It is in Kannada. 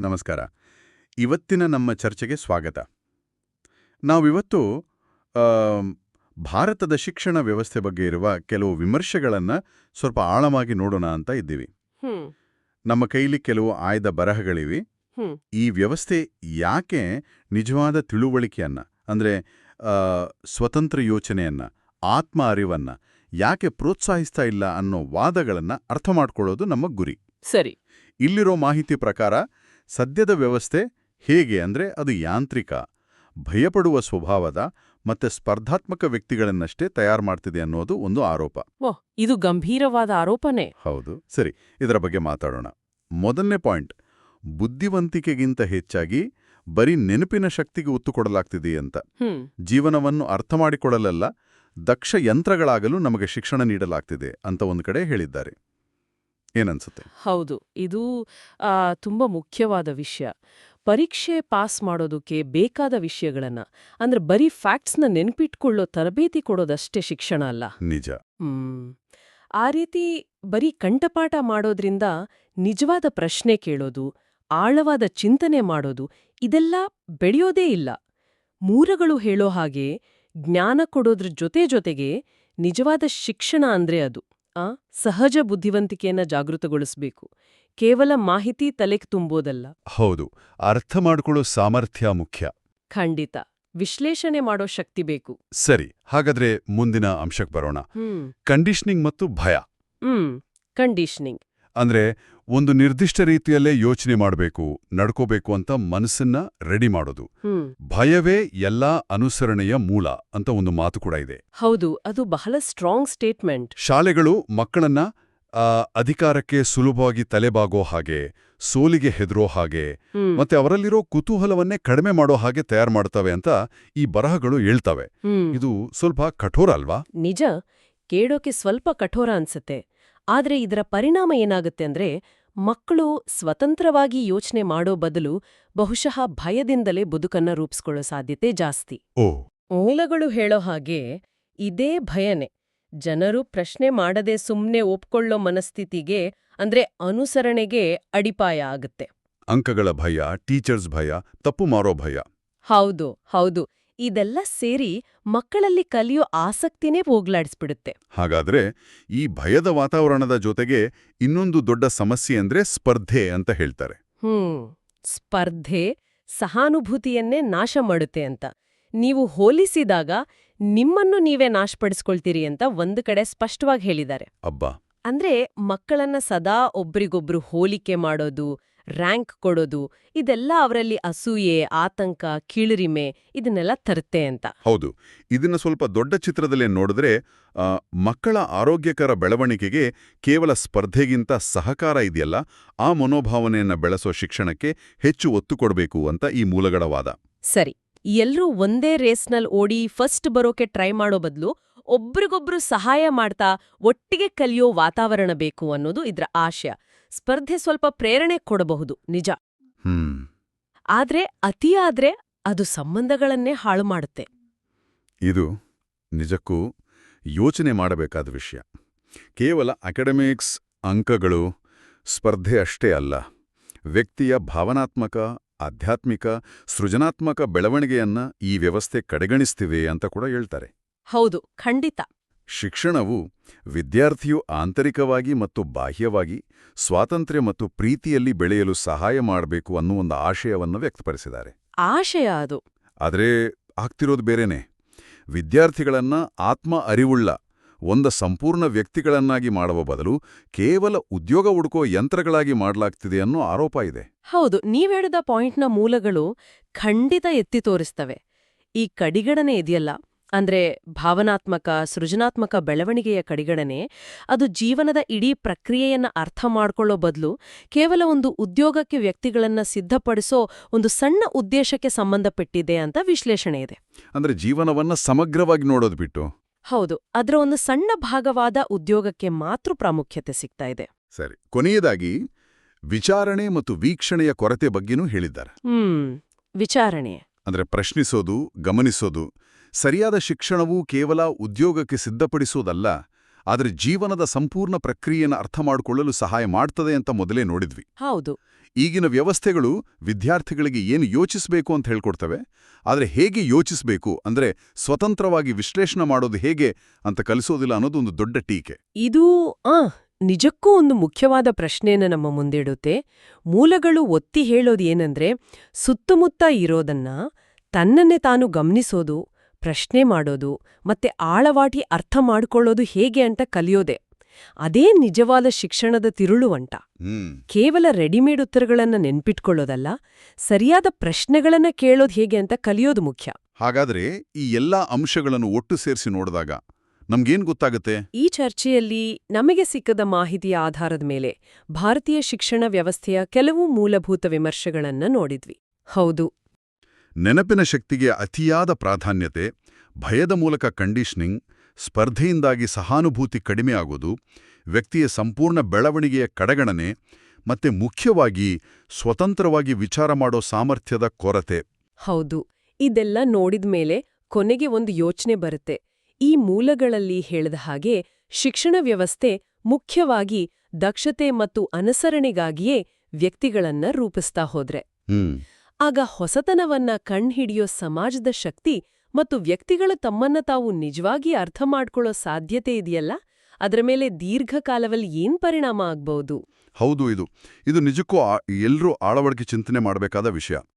ನಮಸ್ಕಾರ. ಇವತ್ತಿನ ನಮ್ಮ ಚರ್ಚೆಗೆ ಸ್ವಾಗತ. ನಾವಿವತ್ತು ಭಾರತದ ಶಿಕ್ಷಣ ವ್ಯವಸ್ಥೆ ಬಗ್ಗೆ ಇರುವ ಕೆಲವು ವಿಮರ್ಶೆಗಳನ್ನು ಸ್ವಲ್ಪ ಆಳವಾಗಿ ನೋಡೋಣ ಅಂತ ಇದ್ದೀವಿ. ನಮ್ಮ ಕೈಲಿ ಕೆಲವು ಆಯ್ದ ಬರಹಗಳಿವೆ. ಈ ವ್ಯವಸ್ಥೆ ಯಾಕೆ ನಿಜವಾದ ತಿಳುವಳಿಕೆಯನ್ನ ಅಂದ್ರೆ ಸ್ವತಂತ್ರ ಯೋಚನೆಯನ್ನ ಆತ್ಮ ಅರಿವನ್ನ ಯಾಕೆ ಪ್ರೋತ್ಸಾಹಿಸ್ತಾ ಇಲ್ಲ ಅನ್ನೋ ವಾದಗಳನ್ನ ಅರ್ಥ ಮಾಡ್ಕೊಳ್ಳೋದು ನಮ್ಮ ಗುರಿ. ಸರಿ. ಇಲ್ಲಿರೋ ಮಾಹಿತಿ ಪ್ರಕಾರ ಸದ್ಯದ ವ್ಯವಸ್ಥೆ ಹೇಗೆ ಅಂದ್ರೆ ಅದು ಯಾಂತ್ರಿಕ. ಭಯಪಡುವ ಸ್ವಭಾವದ ಮತ್ತೆ ಸ್ಪರ್ಧಾತ್ಮಕ ವ್ಯಕ್ತಿಗಳನ್ನಷ್ಟೇ ತಯಾರು ಮಾಡ್ತಿದೆ ಅನ್ನೋದು ಒಂದು ಆರೋಪ. ಓಹ್ ಇದು ಗಂಭೀರವಾದ ಆರೋಪನೇ? ಹೌದು. ಸರಿ ಇದರ ಬಗ್ಗೆ ಮಾತಾಡೋಣ. ಮೊದಲನೇ ಪಾಯಿಂಟ್ ಬುದ್ಧಿವಂತಿಕೆಗಿಂತ ಹೆಚ್ಚಾಗಿ ಬರೀ ನೆನಪಿನ ಶಕ್ತಿಗೆ ಒತ್ತು ಕೊಡಲಾಗ್ತಿದೆ ಅಂತ ಜೀವನವನ್ನು ಅರ್ಥ ಮಾಡಿಕೊಳ್ಳಲಲ್ಲ ದಕ್ಷ ಯಂತ್ರಗಳಾಗಲು ನಮಗೆ ಶಿಕ್ಷಣ ನೀಡಲಾಗ್ತಿದೆ ಅಂತ ಒಂದು ಕಡೆ ಹೇಳಿದ್ದಾರೆ. ಏನನ್ಸುತ್ತೆ? ಹೌದು. ಇದು ತುಂಬ ಮುಖ್ಯವಾದ ವಿಷಯ. ಪರೀಕ್ಷೆ ಪಾಸ್ ಮಾಡೋದಕ್ಕೆ ಬೇಕಾದ ವಿಷಯಗಳನ್ನ ಅಂದ್ರೆ ಬರೀ ಫ್ಯಾಕ್ಟ್ಸ್ನ ನೆನ್ಪಿಟ್ಕೊಳ್ಳೋ ತರಬೇತಿ ಕೊಡೋದಷ್ಟೇ ಶಿಕ್ಷಣ ಅಲ್ಲ. ನಿಜ. ಹ್ಮ್. ಆ ರೀತಿ ಬರೀ ಕಂಠಪಾಠ ಮಾಡೋದ್ರಿಂದ ನಿಜವಾದ ಪ್ರಶ್ನೆ ಕೇಳೋದು ಆಳವಾದ ಚಿಂತನೆ ಮಾಡೋದು ಇದೆಲ್ಲ ಬೆಳೆಯೋದೇ ಇಲ್ಲ. ಮೂರಗಳು ಹೇಳೋ ಹಾಗೆ ಜ್ಞಾನ ಕೊಡೋದ್ರ ಜೊತೆ ಜೊತೆಗೆ ನಿಜವಾದ ಶಿಕ್ಷಣ ಅಂದ್ರೆ ಅದು. ಸಹಜ ಬುದ್ಧಿವಂತಿಕೆಯನ್ನ ಜಾಗೃತಗೊಳಿಸಬೇಕು. ಕೇವಲ ಮಾಹಿತಿ ತಲೆಗೆ ತುಂಬೋದಲ್ಲ. ಹೌದು. ಅರ್ಥ ಮಾಡಿಕೊಳ್ಳೋ ಸಾಮರ್ಥ್ಯ ಮುಖ್ಯ. ಖಂಡಿತ. ವಿಶ್ಲೇಷಣೆ ಮಾಡೋ ಶಕ್ತಿ ಬೇಕು. ಸರಿ. ಹಾಗಾದ್ರೆ ಮುಂದಿನ ಅಂಶಕ್ಕೆ ಬರೋಣ. ಕಂಡೀಷನಿಂಗ್ ಮತ್ತು ಭಯ. ಹ್ಮ್. ಕಂಡೀಷನಿಂಗ್. ಅಂದ್ರೆ ಒಂದು ನಿರ್ದಿಷ್ಟ ರೀತಿಯಲ್ಲೇ ಯೋಚನೆ ಮಾಡಬೇಕು ನಡ್ಕೋಬೇಕು ಅಂತ ಮನಸ್ಸನ್ನ ರೆಡಿ ಮಾಡೋದು. ಭಯವೇ ಎಲ್ಲಾ ಅನುಸರಣೆಯ ಮೂಲ ಅಂತ ಒಂದು ಮಾತು ಕೂಡ ಇದೆ. ಹೌದು ಅದು ಬಹಳ ಸ್ಟ್ರಾಂಗ್ ಸ್ಟೇಟ್ಮೆಂಟ್ ಶಾಲೆಗಳು ಮಕ್ಕಳನ್ನ ಅಧಿಕಾರಕ್ಕೆ ಸುಲಭವಾಗಿ ತಲೆಬಾಗೋ ಹಾಗೆ ಸೋಲಿಗೆ ಹೆದರೋ ಹಾಗೆ ಮತ್ತೆ ಅವರಲ್ಲಿರೋ ಕುತೂಹಲವನ್ನೇ ಕಡಿಮೆ ಮಾಡೋ ಹಾಗೆ ತಯಾರು ಮಾಡ್ತವೆ ಅಂತ ಈ ಬರಹಗಳು ಹೇಳ್ತವೆ. ಇದು ಸ್ವಲ್ಪ ಕಠೋರ ಅಲ್ವಾ? ನಿಜ ಕೇಳೋಕೆ ಸ್ವಲ್ಪ ಕಠೋರ ಅನ್ಸತ್ತೆ. ಆದ್ರೆ ಇದರ ಪರಿಣಾಮ ಏನಾಗುತ್ತೆ ಅಂದ್ರೆ ಮಕ್ಕಳು ಸ್ವತಂತ್ರವಾಗಿ ಯೋಚನೆ ಮಾಡೋ ಬದಲು ಬಹುಶಃ ಭಯದಿಂದಲೇ ಬದುಕನ್ನ ರೂಪಿಸ್ಕೊಳ್ಳೋ ಸಾಧ್ಯತೆ ಜಾಸ್ತಿ. ಮೂಲಗಳು ಹೇಳೋ ಹಾಗೆ ಇದೇ ಭಯನೆ. ಜನರು ಪ್ರಶ್ನೆ ಮಾಡದೆ ಸುಮ್ನೆ ಒಪ್ಕೊಳ್ಳೋ ಮನಸ್ಥಿತಿಗೆ ಅಂದ್ರೆ ಅನುಸರಣೆಗೆ ಅಡಿಪಾಯ ಆಗುತ್ತೆ. ಅಂಕಗಳ ಭಯ ಟೀಚರ್ಸ್ ಭಯ ತಪ್ಪು ಮಾರೋ ಭಯ. ಹೌದು ಹೌದು. ಇದೆಲ್ಲ ಸೇರಿ ಮಕ್ಕಳಲ್ಲಿ ಕಲಿಯೋ ಆಸಕ್ತಿನೇ ಹೋಗ್ಲಾಡಿಸ್ಬಿಡುತ್ತೆ. ಹಾಗಾದ್ರೆ ಈ ಭಯದ ವಾತಾವರಣದ ಜೊತೆಗೆ ಇನ್ನೊಂದು ದೊಡ್ಡ ಸಮಸ್ಯೆ ಅಂದ್ರೆ ಸ್ಪರ್ಧೆ ಅಂತ ಹೇಳ್ತಾರೆ. ಹ್ಮ್ ಸ್ಪರ್ಧೆ ಸಹಾನುಭೂತಿಯನ್ನೇ ನಾಶ ಮಾಡುತ್ತೆ ಅಂತ. ನೀವು ಹೋಲಿಸಿದಾಗ ನಿಮ್ಮನ್ನು ನೀವೇ ನಾಶಪಡಿಸ್ಕೊಳ್ತೀರಿ ಅಂತ ಒಂದು ಕಡೆ ಸ್ಪಷ್ಟವಾಗಿ ಹೇಳಿದ್ದಾರೆ. ಅಬ್ಬಾ. ಅಂದ್ರೆ ಮಕ್ಕಳನ್ನ ಸದಾ ಒಬ್ರಿಗೊಬ್ರು ಹೋಲಿಕೆ ಮಾಡೋದು ರ್ಯಾಂಕ್ ಕೊಡೋದು ಇದೆಲ್ಲ ಅವರಲ್ಲಿ ಅಸೂಯೆ ಆತಂಕ ಕೀಳರಿಮೆ ಇದನ್ನೆಲ್ಲ ತರುತ್ತೆ ಅಂತ. ಹೌದು. ಇದನ್ನ ಸ್ವಲ್ಪ ದೊಡ್ಡ ಚಿತ್ರದಲ್ಲಿ ನೋಡಿದ್ರೆ ಮಕ್ಕಳ ಆರೋಗ್ಯಕರ ಬೆಳವಣಿಗೆಗೆ ಕೇವಲ ಸ್ಪರ್ಧೆಗಿಂತ ಸಹಕಾರ ಇದೆಯಲ್ಲ ಆ ಮನೋಭಾವನೆಯನ್ನ ಬೆಳೆಸೋ ಶಿಕ್ಷಣಕ್ಕೆ ಹೆಚ್ಚು ಒತ್ತು ಕೊಡಬೇಕು ಅಂತ ಈ ಮೂಲಗಳ ವಾದ. ಸರಿ. ಎಲ್ಲರೂ ಒಂದೇ ರೇಸ್ನಲ್ಲಿ ಓಡಿ ಫಸ್ಟ್ ಬರೋಕೆ ಟ್ರೈ ಮಾಡೋ ಬದಲು ಒಬ್ರಿಗೊಬ್ರು ಸಹಾಯ ಮಾಡ್ತಾ ಒಟ್ಟಿಗೆ ಕಲಿಯೋ ವಾತಾವರಣ ಬೇಕು ಅನ್ನೋದು ಇದರ ಆಶಯ. ಸ್ಪರ್ಧೆ ಸ್ವಲ್ಪ ಪ್ರೇರಣೆ ಕೊಡಬಹುದು ನಿಜ. ಹ್ಮ್. ಆದ್ರೆ ಅತಿಯಾದ್ರೆ ಅದು ಸಂಬಂಧಗಳನ್ನೇ ಹಾಳು ಮಾಡುತ್ತೆ. ಇದು ನಿಜಕ್ಕೂ ಯೋಚನೆ ಮಾಡಬೇಕಾದ ವಿಷಯ. ಕೇವಲ ಅಕಾಡೆಮಿಕ್ಸ್ ಅಂಕಗಳು ಸ್ಪರ್ಧೆ ಅಷ್ಟೇ ಅಲ್ಲ. ವ್ಯಕ್ತಿಯ ಭಾವನಾತ್ಮಕ ಆಧ್ಯಾತ್ಮಿಕ ಸೃಜನಾತ್ಮಕ ಬೆಳವಣಿಗೆಯನ್ನ ಈ ವ್ಯವಸ್ಥೆ ಕಡೆಗಣಿಸ್ತಿವೆ ಅಂತ ಕೂಡ ಹೇಳ್ತಾರೆ. ಹೌದು ಖಂಡಿತ. ಶಿಕ್ಷಣವು ವಿದ್ಯಾರ್ಥಿಯು ಆಂತರಿಕವಾಗಿ ಮತ್ತು ಬಾಹ್ಯವಾಗಿ ಸ್ವಾತಂತ್ರ್ಯ ಮತ್ತು ಪ್ರೀತಿಯಲ್ಲಿ ಬೆಳೆಯಲು ಸಹಾಯ ಮಾಡಬೇಕು ಅನ್ನೋ ಒಂದು ಆಶಯವನ್ನು ವ್ಯಕ್ತಪಡಿಸಿದ್ದಾರೆ. ಆಶಯ ಅದು. ಆದರೆ ಆಗ್ತಿರೋದು ಬೇರೆನೆ. ವಿದ್ಯಾರ್ಥಿಗಳನ್ನ ಆತ್ಮ ಅರಿವುಳ್ಳ ಒಂದ ಸಂಪೂರ್ಣ ವ್ಯಕ್ತಿಗಳನ್ನಾಗಿ ಮಾಡುವ ಬದಲು ಕೇವಲ ಉದ್ಯೋಗ ಹುಡುಕೋ ಯಂತ್ರಗಳಾಗಿ ಮಾಡಲಾಗ್ತಿದೆ ಅನ್ನೋ ಆರೋಪ ಇದೆ. ಹೌದು ನೀವ್ ಹೇಳಿದ ಪಾಯಿಂಟ್ನ ಮೂಲಗಳು ಖಂಡಿತ ಎತ್ತಿ ತೋರಿಸ್ತವೆ. ಈ ಕಡಿಗಡನೆ ಇದೆಯಲ್ಲ. ಅಂದ್ರೆ ಭಾವನಾತ್ಮಕ ಸೃಜನಾತ್ಮಕ ಬೆಳವಣಿಗೆಯ ಕಡೆಗಣನೆ ಅದು ಜೀವನದ ಇಡೀ ಪ್ರಕ್ರಿಯೆಯನ್ನು ಅರ್ಥ ಮಾಡಿಕೊಳ್ಳೋ ಬದಲು ಕೇವಲ ಒಂದು ಉದ್ಯೋಗಕ್ಕೆ ವ್ಯಕ್ತಿಗಳನ್ನ ಸಿದ್ಧಪಡಿಸೋ ಒಂದು ಸಣ್ಣ ಉದ್ದೇಶಕ್ಕೆ ಸಂಬಂಧಪಟ್ಟಿದೆ ಅಂತ ವಿಶ್ಲೇಷಣೆ ಇದೆ. ಅಂದ್ರೆ ಜೀವನವನ್ನ ಸಮಗ್ರವಾಗಿ ನೋಡೋದು ಬಿಟ್ಟು? ಹೌದು ಅದರ ಒಂದು ಸಣ್ಣ ಭಾಗವಾದ ಉದ್ಯೋಗಕ್ಕೆ ಮಾತ್ರ ಪ್ರಾಮುಖ್ಯತೆ ಸಿಗ್ತಾ ಇದೆ. ಸರಿ ಕೊನೆಯದಾಗಿ ವಿಚಾರಣೆ ಮತ್ತು ವೀಕ್ಷಣೆಯ ಕೊರತೆ ಬಗ್ಗೆನೂ ಹೇಳಿದ್ದಾರೆ. ಹ್ಮ್ ವಿಚಾರಣೆ. ಅಂದ್ರೆ ಪ್ರಶ್ನಿಸೋದು ಗಮನಿಸೋದು ಸರಿಯಾದ ಶಿಕ್ಷಣವು ಕೇವಲ ಉದ್ಯೋಗಕ್ಕೆ ಸಿದ್ಧಪಡಿಸೋದಲ್ಲ ಆದರೆ ಜೀವನದ ಸಂಪೂರ್ಣ ಪ್ರಕ್ರಿಯೆಯನ್ನು ಅರ್ಥ ಮಾಡಿಕೊಳ್ಳಲು ಸಹಾಯ ಮಾಡ್ತದೆ ಅಂತ ಮೊದಲೇ ನೋಡಿದ್ವಿ. ಹೌದು. ಈಗಿನ ವ್ಯವಸ್ಥೆಗಳು ವಿದ್ಯಾರ್ಥಿಗಳಿಗೆ ಏನು ಯೋಚಿಸಬೇಕು ಅಂತ ಹೇಳ್ಕೊಡ್ತವೆ ಆದರೆ ಹೇಗೆ ಯೋಚಿಸಬೇಕು ಅಂದ್ರೆ ಸ್ವತಂತ್ರವಾಗಿ ವಿಶ್ಲೇಷಣೆ ಮಾಡೋದು ಹೇಗೆ ಅಂತ ಕಲಿಸೋದಿಲ್ಲ ಅನ್ನೋದು ಒಂದು ದೊಡ್ಡ ಟೀಕೆ. ಇದು ನಿಜಕ್ಕೂ ಒಂದು ಮುಖ್ಯವಾದ ಪ್ರಶ್ನೆಯನ್ನು ನಮ್ಮ ಮುಂದಿಡುತ್ತೆ. ಮೂಲಗಳು ಒತ್ತಿ ಹೇಳೋದು ಏನಂದ್ರೆ ಸುತ್ತಮುತ್ತ ಇರೋದನ್ನ ತನ್ನನ್ನೇ ತಾನು ಗಮನಿಸೋದು ಪ್ರಶ್ನೆ ಮಾಡೋದು ಮತ್ತೆ ಆಳವಾಟಿ ಅರ್ಥ ಮಾಡಿಕೊಳ್ಳೋದು ಹೇಗೆ ಅಂತ ಕಲಿಯೋದೆ. ಅದೇ ನಿಜವಾದ ಶಿಕ್ಷಣದ ತಿರುಳು ಅಂಟ. ಕೇವಲ ರೆಡಿಮೇಡ್ ಉತ್ತರಗಳನ್ನ ನೆನ್ಪಿಟ್ಕೊಳ್ಳೋದಲ್ಲ ಸರಿಯಾದ ಪ್ರಶ್ನೆಗಳನ್ನ ಕೇಳೋದು ಹೇಗೆ ಅಂತ ಕಲಿಯೋದು ಮುಖ್ಯ. ಹಾಗಾದ್ರೆ ಈ ಎಲ್ಲಾ ಅಂಶಗಳನ್ನು ಒಟ್ಟು ಸೇರಿಸಿ ನೋಡಿದಾಗ ನಮ್ಗೇನ್ ಗೊತ್ತಾಗುತ್ತೆ? ಈ ಚರ್ಚೆಯಲ್ಲಿ ನಮಗೆ ಸಿಕ್ಕದ ಮಾಹಿತಿಯ ಆಧಾರದ ಮೇಲೆ ಭಾರತೀಯ ಶಿಕ್ಷಣ ವ್ಯವಸ್ಥೆಯ ಕೆಲವು ಮೂಲಭೂತ ವಿಮರ್ಶೆಗಳನ್ನ ನೋಡಿದ್ವಿ. ಹೌದು. ನೆನಪಿನ ಶಕ್ತಿಗೆ ಅತಿಯಾದ ಪ್ರಾಧಾನ್ಯತೆ ಭಯದ ಮೂಲಕ ಕಂಡೀಷನಿಂಗ್ ಸ್ಪರ್ಧೆಯಿಂದಾಗಿ ಸಹಾನುಭೂತಿ ಕಡಿಮೆಯಾಗುವುದು ವ್ಯಕ್ತಿಯ ಸಂಪೂರ್ಣ ಬೆಳವಣಿಗೆಯ ಕಡೆಗಣನೆ ಮತ್ತೆ ಮುಖ್ಯವಾಗಿ ಸ್ವತಂತ್ರವಾಗಿ ವಿಚಾರ ಮಾಡೋ ಸಾಮರ್ಥ್ಯದ ಕೊರತೆ. ಹೌದು ಇದೆಲ್ಲ ನೋಡಿದ ಮೇಲೆ ಕೊನೆಗೆ ಒಂದು ಯೋಚನೆ ಬರುತ್ತೆ. ಈ ಮೂಲಗಳಲ್ಲಿ ಹೇಳಿದ ಹಾಗೆ ಶಿಕ್ಷಣ ವ್ಯವಸ್ಥೆ ಮುಖ್ಯವಾಗಿ ದಕ್ಷತೆ ಮತ್ತು ಅನುಸರಣೆಗಾಗಿಯೇ ವ್ಯಕ್ತಿಗಳನ್ನ ರೂಪಿಸ್ತಾ ಹೋದ್ರೆ. ಆಗ ಹೊಸತನವನ್ನ ಕಣ್ಹಿಡಿಯೋ ಸಮಾಜದ ಶಕ್ತಿ ಮತ್ತು ವ್ಯಕ್ತಿಗಳ ತಮ್ಮನ್ನ ತಾವು ನಿಜವಾಗಿ ಅರ್ಥ ಮಾಡ್ಕೊಳ್ಳೋ ಸಾಧ್ಯತೆ ಇದೆಯಲ್ಲ? ಅದರ ಮೇಲೆ ದೀರ್ಘಕಾಲದಲ್ಲಿ ಏನ್ ಪರಿಣಾಮ ಆಗ್ಬಹುದು? ಹೌದು, ಇದು. ಇದು ನಿಜಕ್ಕೂ ಎಲ್ಲರೂ ಆಳವಡಿಕೆ ಚಿಂತನೆ ಮಾಡಬೇಕಾದ ವಿಷಯ.